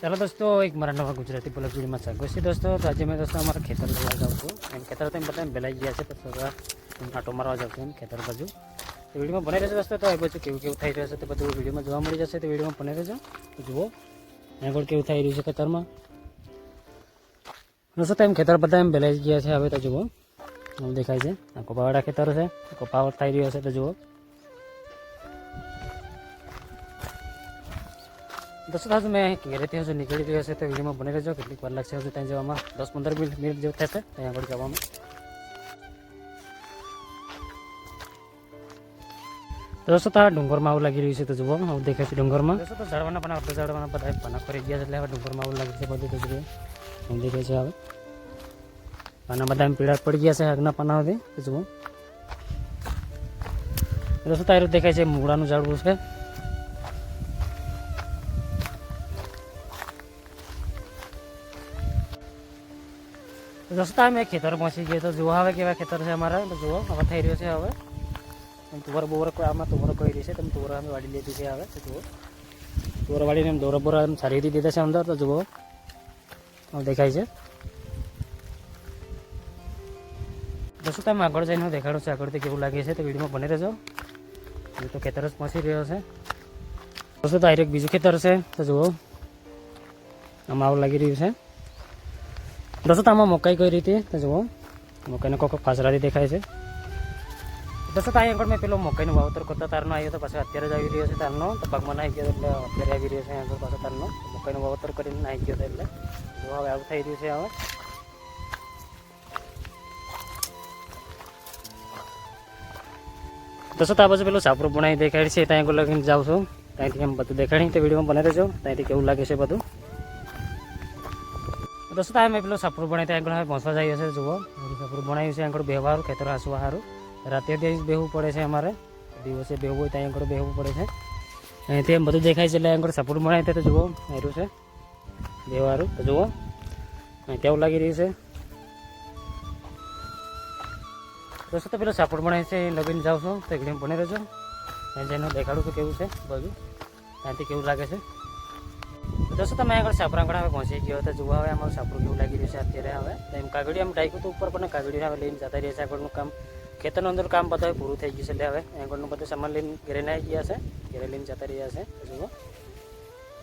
ચાલો દોસ્તો, એક મારા નવા ગુજરાતી બ્લોગ વિડીયોમાં સ્વાગત છે દોસ્તો. તો આજે મેં દોસ્તો અમારા ખેતર જોવા જાઉં છું. એમ ખેતર તો એમ બધા ભેલાઈ ગયા છે, તો એમ આટો મારવા જાઉં છું એમ ખેતર બાજુ. તો વિડીયોમાં બને રહેશે દોસ્તો, તો એ પછી કેવું કેવું થઈ રહ્યું છે તો બધું વિડીયોમાં જોવા મળી જશે, તો વિડીયોમાં બને રહેજો. તો જુઓ, આગળ કેવું થઈ રહ્યું છે ખેતરમાં. દોસ્તો, તો એમ ખેતર બધા એમ ભેલાઈ ગયા છે, હવે તો જુઓ દેખાય છે. આ કપાવાળા ખેતર છે કપાવટ થઈ રહ્યો છે, તો જુઓ. દસ તાસ મેં ઘેરેથી હજુ નીકળી રહ્યો છે તો વિડીયોમાં બની રહેજો. કેટલીક વાર લાગશે હજુ ત્યાં જવામાં. દસ પંદર મિનિટ જેવું થશે ત્યાં આગળ જવામાં. તો દોસ્તો, તો ડુંગરમાં આવું લાગી રહ્યું છે તો જુઓ, આવું દેખાય છે ડુંગરમાં. દોસ્તો તો ઝાડવાના પણ આપણે ઝાડવાના બધા પાના ફરી ગયા છે એટલે હવે ડુંગરમાં આવું લાગે છે બધું તો આવું દેખાય છે હવે. પાના બધા પીળા પડી ગયા છે આગના પાના હવે તો જુઓ. દોસ્તો તારું દેખાય છે મૂળાનું ઝાડવું છે. રસ્તા મેં ખેતર પહોંચી ગયો તો જુઓ હવે કેવા ખેતર છે અમારા. તો જુઓ, હવે થઈ રહ્યો છે હવે. તુવર બોવર આમાં તુવર કોઈ રહી છે તમે તુવર અમે વાળી લીધી છે હવે, તો જુઓ. તુવર વાળીને એમ દોરા બોરા એમ સારી રીતે દીધા છે અંદર, તો જુઓ. દેખાય છે. દોસ્તો, તમે આગળ જઈને હું દેખાડું છું, આગળથી કેવું લાગે છે તો વિડીયોમાં બની રહેજો. એ તો ખેતર જ પહોંચી રહ્યો છે. તો એક બીજું ખેતર છે, તો જુઓ. આમાં આવું લાગી રહ્યું છે. દોસ્તો આમાં મકાઈ કઈ રીતે? તો જુઓ. મકાઈનો કોઈક ફાસરાથી દેખાય છે. દોસ્તો તો અહીં આગળ મેં પેલો મકાઈનું વાવતર કરતા તારનો આવ્યો તો પાછો અત્યારે જ આવી રહ્યો છે તારનો. તો પગમાં નાહી ગયો એટલે અત્યારે આવી રહ્યો છે આગળ પાછો તારનો. મકાઈનું વાવતર કરીને નાહી ગયો એટલે. જો હવે આવું થઈ રહ્યું છે હવે. દોસ્તો આ બાજુ પેલું સાપરું બનાવી દેખાડી છે, ત્યાં આગળ લગીને જાઉં છું. ત્યાંથી એમ બધું દેખાડી તો વિડીયોમાં બને રહેજો. ત્યાંથી કેવું લાગે છે બધું? દોસ્તો આ મેં પેલો સપરું બનાવી ત્યાં આગળ હવે પહોંચવા જઈએ છે જુઓ. સપરું બનાવ્યું છે, આગળ બેહવાનું ખેતર હાંસવા સારું રાતે દિવસ બેહવું પડે છે અમારે. દિવસે બેહવું હોય ત્યાં આગળ બેહવું પડે છે. અહીં એમ બધું દેખાય છે, એટલે આગળ સપરું બનાવી તો જુઓ આવ્યું છે. બેહવારું તો જુઓ. અહીં કેવું લાગી રહ્યું છે? દોસ્તો તો પેલો સાપડ બનાવે છે લગીને જાઉં છું તો એકદમ બને રહેજો. જઈને દેખાડું કેવું છે બધું. ત્યાંથી કેવું લાગે છે? દોસ્તો તમે આગળ સાપરા આવે પહોંચી ગયો હતો જોવા હવે અમારું સાપરું કેવું લાગી રહ્યું છે અત્યારે હવે. એમ કાગડી આમ ડાયકું તો ઉપર, પણ કાગડી હવે લઈને જતા રહ્યા છે આગળનું કામ. ખેતરનું અંદર કામ બધા પૂરું થઈ ગયું છે એટલે હવે આગળનું બધું સામાન લઈને ઘરે આવી ગયા છે. ઘરે લઈને જતા રહ્યા છે. જુઓ.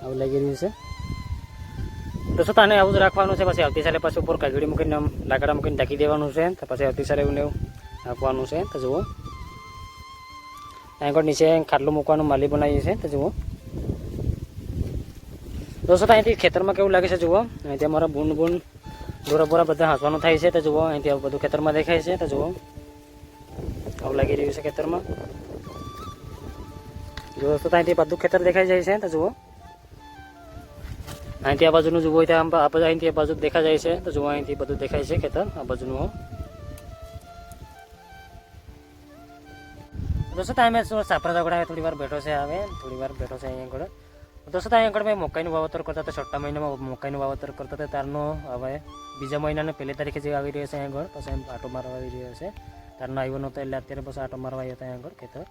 આવું લાગી રહ્યું છે. દોસ્તો તને આવું જ રાખવાનું છે? પછી આવતી સાલે પાછું ઉપર કાગડી મૂકીને લાકડા મૂકીને ઢાંકી દેવાનું છે. તો પછી આવતી સાલે એવું એવું આપવાનું છે. તો જુઓ. આગળ નીચે ખાટલું મૂકવાનું, માલી બનાવીએ છે તો જુઓ. દોસ્તો અહીંથી ખેતરમાં કેવું લાગે છે, જુઓ. અહીંથી અમારા બૂન બૂન દોરા બોરા બધા હાંસવાનું થાય છે, તો જુઓ, અહીંથી આવું બધું ખેતરમાં દેખાય છે, તો જુઓ. આવું લાગી રહ્યું છે ખેતરમાં. જો દોસ્તો, તો અહીંથી બધું ખેતર દેખાઈ જાય છે, તો જુઓ. અહીંથી આ બાજુનું જુઓ, ત્યાં આ બાજુ અહીંથી આ બાજુ દેખાઈ જાય છે, તો જુઓ, અહીંથી બધું દેખાય છે ખેતર, આ બાજુનું. દોસ્તો અમે સાપરા ઝઘડા થોડી વાર બેઠો છે હવે થોડી વાર બેઠો છે અહીંયા આગળ. દોસ્તો અહીંયા આગળ મેં મકાઈનું વાવતર કરતા હતા, છઠ્ઠા મહિનામાં મકાઈનું વાવતર કરતા હતા. તારનો હવે બીજા મહિનાને પહેલી તારીખે જે આવી રહ્યો છે અહીંયા આગળ, પછી એમ આટો મારવા આવી રહ્યો છે. તારનો આવ્યો નહોતો, એટલે અત્યારે પછી આટો મારવા આવ્યો હતા અહીંયા આગળ, ખેતર.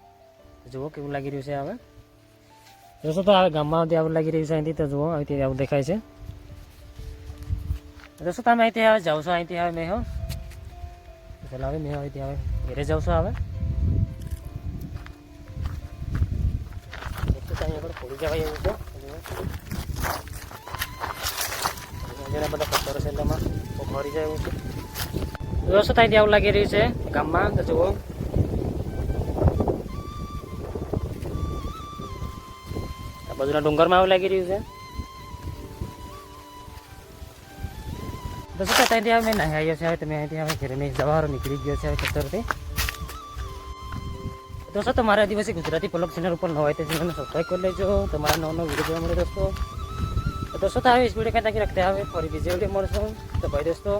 જુઓ કેવું લાગી રહ્યું છે હવે. દોસ્તો તો હવે ગામમાં આવું લાગી રહ્યું છે અહીંથી, તો જુઓ, અહીંથી આવું દેખાય છે. દોસ્તો તમે અહીંથી હવે જાઓ છો, અહીંથી હવે મેં, હો. હવે મેં અહીંથી હવે ઘેરે જાઉં છું હવે. દોસ્તો તો અહીંયા આગળ પડી જવાય એવું છે. જેના બધા પથ્થરો છે ભરી જાય છે દોસ્તો ત્યાંથી આવું લાગી રહ્યું છે ગામમાં, તો આ બાજુના ડુંગરમાં આવું લાગી રહ્યું છે. ત્યાંથી અમે નાહી આવ્યો છે, હવે તમે અહીંથી હવે ઘરે જવારો નીકળી ગયો છે હવે ખેતરથી. દોસ્તો તમારા આદિવાસી ગુજરાતી પલક ચેનલ ઉપર ન હોય તો ચેનલને સબસ્ક્રાઈબ કરી લેજો. તમારા નવો નવો વીડિયો જોવા મળે દોસ્તો. તો દોસ્તો તો ઇસ વીડિયો ક્યાં તક રખતે હવે ફરી બીજી વીડિયો મળશું તો ભાઈ દોસ્તો.